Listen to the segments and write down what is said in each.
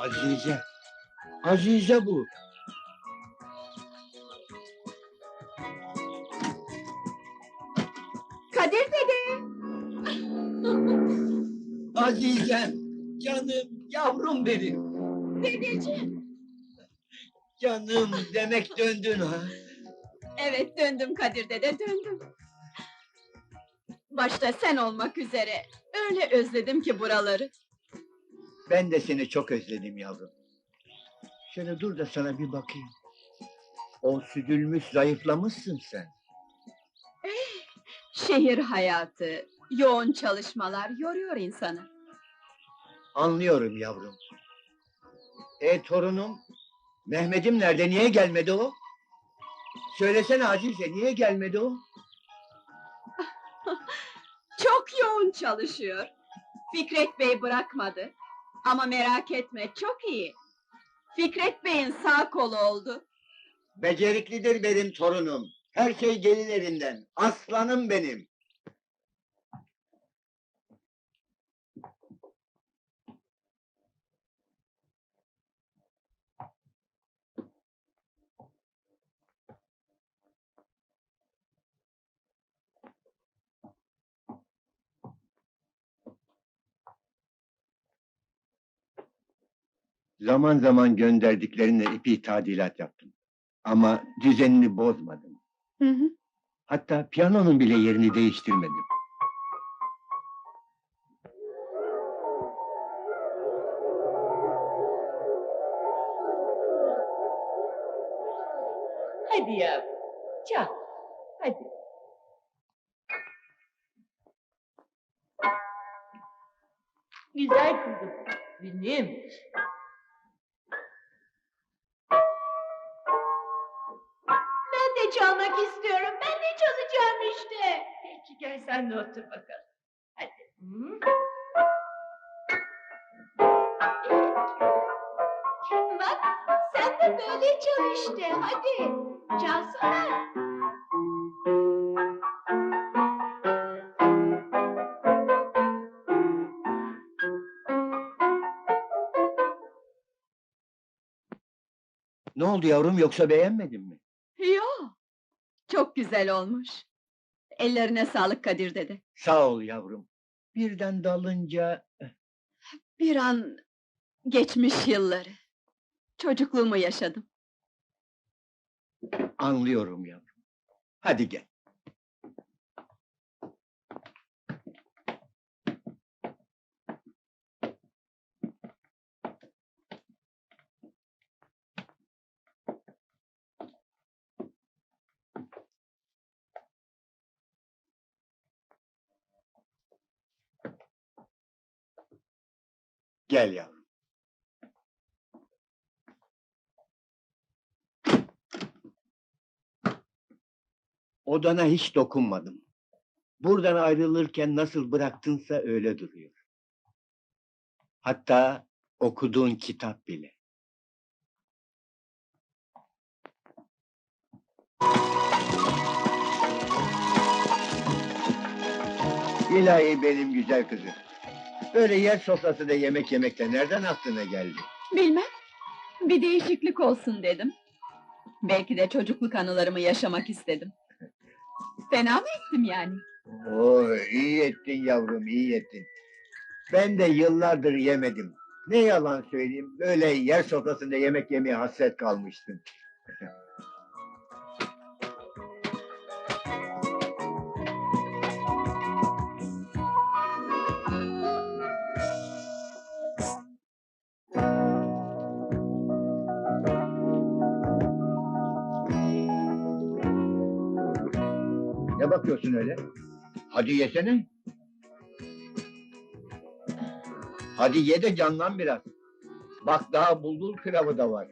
Azize. Azize bu. Azizem. Canım, yavrum benim. Dedeciğim. Canım demek döndün ha. Evet döndüm Kadir dede döndüm. Başta sen olmak üzere. Öyle özledim ki buraları. Ben de seni çok özledim yavrum. Şöyle dur da sana bir bakayım. O südülmüş, zayıflamışsın sen. Şehir hayatı, yoğun çalışmalar yoruyor insanı. Anlıyorum yavrum. E torunum, Mehmet'im nerede? Niye gelmedi o? Söylesene Azize, niye gelmedi o? Çok yoğun çalışıyor. Fikret Bey bırakmadı. Ama merak etme çok iyi. Fikret Bey'in sağ kolu oldu. Beceriklidir benim torunum. Her şey gelin elinden. Aslanım benim. Zaman zaman gönderdiklerine ipi tadilat yaptım. Ama düzenini bozmadım. Hı hı. Hatta piyanonun bile yerini değiştirmedim. Hadi yavrum, çal. Hadi. Güzel kızım, benim. Gel sen de otur bakalım. Hadi. Hı? Bak, sen de böyle çal işte, hadi. Çalsana. Ne oldu yavrum yoksa beğenmedin mi? Yo, çok güzel olmuş. Ellerine sağlık Kadir dede. Sağ ol yavrum. Birden dalınca Bir an geçmiş yılları. Çocukluğumu yaşadım. anlıyorum yavrum. Hadi gel. Gel yavrum. Odana hiç dokunmadım. Buradan ayrılırken nasıl bıraktınsa öyle duruyor. Hatta okuduğun kitap bile. İlahi benim güzel kızım. Böyle yer sofrasında yemek yemekte nereden aklına geldi? Bilmem, bir değişiklik olsun dedim. Belki de çocukluk anılarımı yaşamak istedim. Fena mı ettim yani? Oo, iyi ettin yavrum, iyi ettin. Ben de yıllardır yemedim. Ne yalan söyleyeyim, böyle yer sofrasında yemek yemeye hasret kalmıştım. Bakıyorsun öyle? Hadi yesene. Hadi ye de canlan biraz. Bak daha bulgur pilavı da var.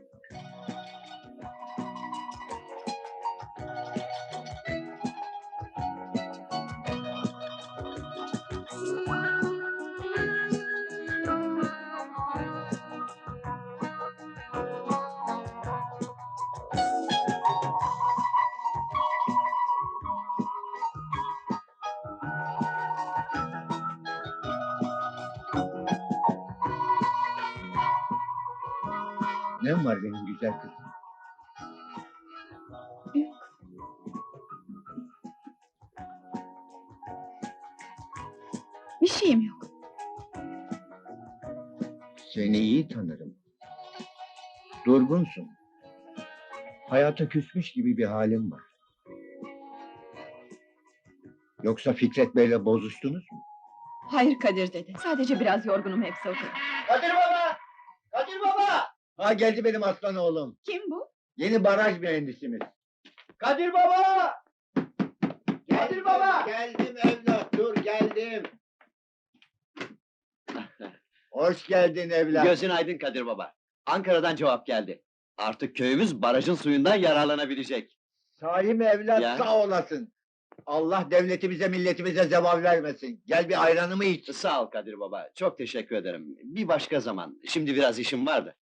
Ne var benim güzel kızım? Yok. Bir şeyim yok. Seni iyi tanırım. Durgunsun. Hayata küsmüş gibi bir halin var. Yoksa Fikret Bey'le bozuştunuz mu? Hayır Kadir dede. Sadece biraz yorgunum hepsi o kadar. Kadir Baba! Ha geldi benim aslan oğlum. Kim bu? Yeni baraj mühendisimiz. Kadir Baba! Kadir Baba! Geldim evlat, dur geldim. Hoş geldin evlat. Gözün aydın Kadir Baba. Ankara'dan cevap geldi. Artık köyümüz barajın suyundan yararlanabilecek. Sahi mi evlat Ya. sağ olasın. Allah devletimize milletimize zeval vermesin. Gel bir ayranımı iç. Sağ ol Kadir Baba. Çok teşekkür ederim. Bir başka zaman. Şimdi biraz işim vardı.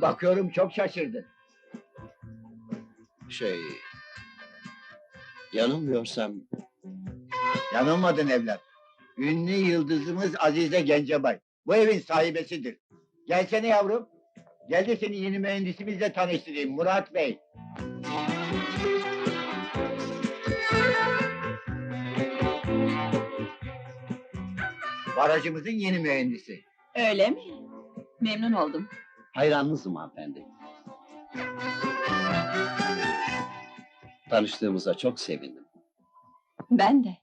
Bakıyorum çok şaşırdın. Şey... Yanılmıyorsam Yanılmadın evlat. Ünlü yıldızımız Azize Gencebay. Bu evin sahibesidir. Gelsene yavrum. Gel de seni yeni mühendisimizle tanıştırayım Murat Bey. Barajımızın yeni mühendisi. Öyle mi? Memnun oldum. Hayranınızım hanımefendi. Tanıştığımıza çok sevindim. Ben de.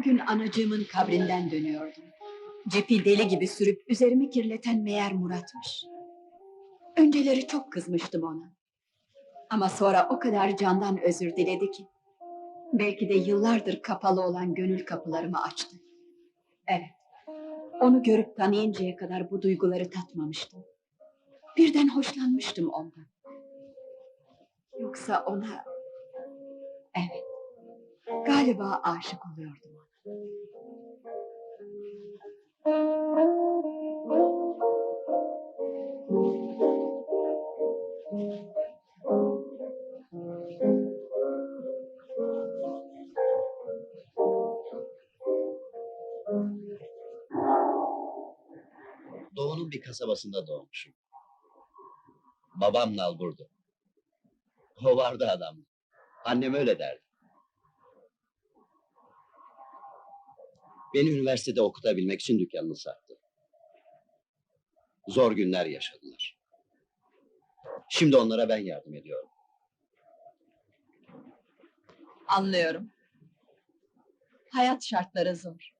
O gün anacığımın kabrinden dönüyordum. Cepi deli gibi sürüp üzerimi kirleten meğer Murat'mış. Önceleri çok kızmıştım ona. Ama sonra o kadar candan özür diledi ki. Belki de yıllardır kapalı olan gönül kapılarımı açtı. Evet, onu görüp tanıyıncaya kadar bu duyguları tatmamıştım. Birden hoşlanmıştım ondan. Yoksa ona... Evet, Galiba aşık oluyordum ona. Doğu'nun bir kasabasında doğmuşum. Babam nalburdu. O vardı adam. Annem öyle derdi. Beni üniversitede okutabilmek için dükkanını sattı. Zor günler yaşadılar. Şimdi onlara ben yardım ediyorum. Anlıyorum. Hayat şartları zor.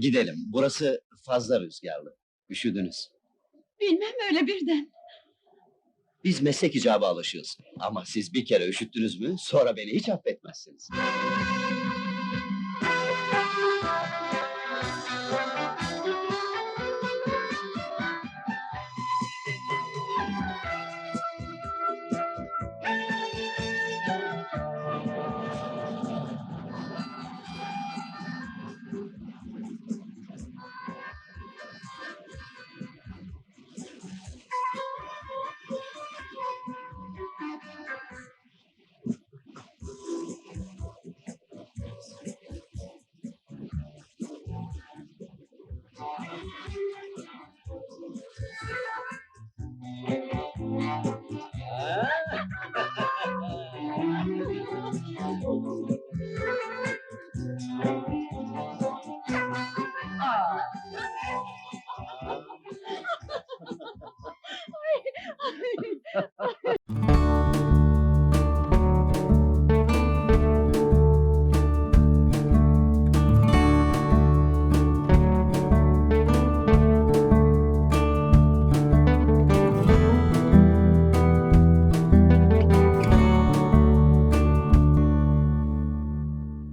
Gidelim. Burası fazla rüzgarlı. Üşüdünüz. Bilmem öyle birden. Biz meslek icabı alışığız. Ama siz bir kere üşüttünüz mü sonra beni hiç affetmezsiniz.